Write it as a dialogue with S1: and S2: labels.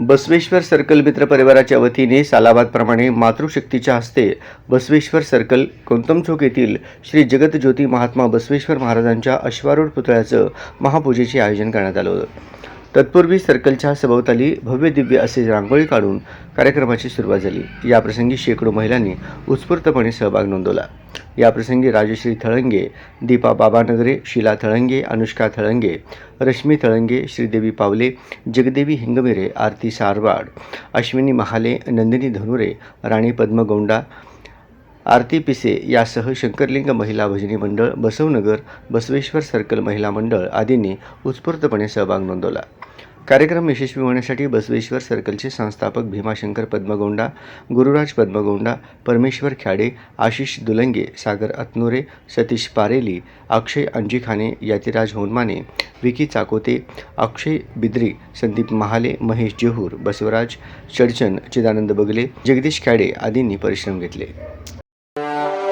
S1: Basaveshwar circle मित्र परिवाराच्या वतीने सालाबादप्रमाणे मातृशक्तीच्या हस्ते बसवेश्वर सर्कल कोंतम चौक येथील श्री जगतज्योती महात्मा बसवेश्वर महाराजांच्या अश्वारूढ पुतळ्याचं महापूजेचे आयोजन करण्यात आलं होतं. तत्पूर्वी सर्कलच्या सभोवताली भव्य दिव्य असे रांगोळी काढून कार्यक्रमाची सुरुवात झाली. याप्रसंगी शेकडो महिलांनी उत्स्फूर्तपणे सहभाग नोंदवला. याप्रसंगी राजश्री थळंगे दीपा बाबानगरे शीला थळंगे अनुष्का थळंगे रश्मी थळंगे श्रीदेवी पावले जगदेवी हिंगमिरे आरती सारवाड अश्विनी महाले नंदिनी धनुरे राणी पद्मगौंडा आरती पिसे यासह शंकरलिंग महिला भजनी मंडळ बसवनगर बसवेश्वर सर्कल महिला मंडळ आदींनी उत्स्फूर्तपणे सहभाग नोंदवला. कार्यक्रम यशस्वी होण्यासाठी बसवेश्वर सर्कलचे संस्थापक भीमाशंकर पद्मगोंडा गुरुराज पद्मगोंडा परमेश्वर ख्याडे आशिष दुलंगे सागर अतनुरे सतीश पारेली अक्षय अंजिखाने यातिराज होनमाने विकी चाकोते अक्षय बिद्री संदीप महाले महेश जेहूर बसवराज चडचन चिदानंद बगले जगदीश ख्याडे आदींनी परिश्रम घेतले. Música